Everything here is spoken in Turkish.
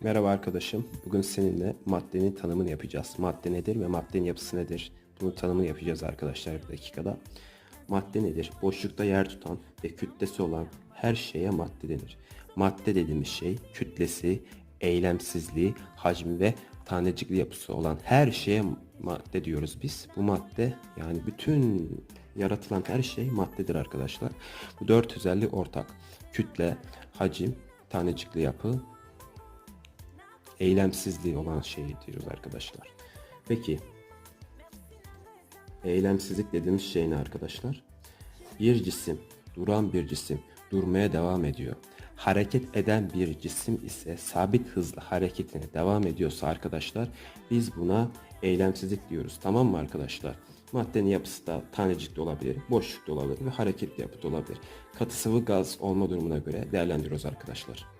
Merhaba arkadaşım. Bugün seninle maddenin tanımını yapacağız. Madde nedir ve maddenin yapısı nedir? Bunun tanımını yapacağız arkadaşlar bir dakikada. Madde nedir? Boşlukta yer tutan ve kütlesi olan her şeye madde denir. Madde dediğimiz şey kütlesi, eylemsizliği, hacmi ve tanecikli yapısı olan her şeye madde diyoruz biz. Bu madde yani bütün yaratılan her şey maddedir arkadaşlar. Bu dört özelliği ortak. Kütle, hacim, tanecikli yapı, eylemsizliği olan şeyi diyoruz arkadaşlar. Peki eylemsizlik dediğimiz şey ne arkadaşlar? Bir cisim, duran bir cisim durmaya devam ediyor. Hareket eden bir cisim ise sabit hızla hareketine devam ediyorsa arkadaşlar biz buna eylemsizlik diyoruz. Tamam mı arkadaşlar? Maddenin yapısı da tanecik de olabilir, boşluk da olabilir ve hareketli yapı da olabilir. Katı sıvı gaz olma durumuna göre değerlendiriyoruz arkadaşlar.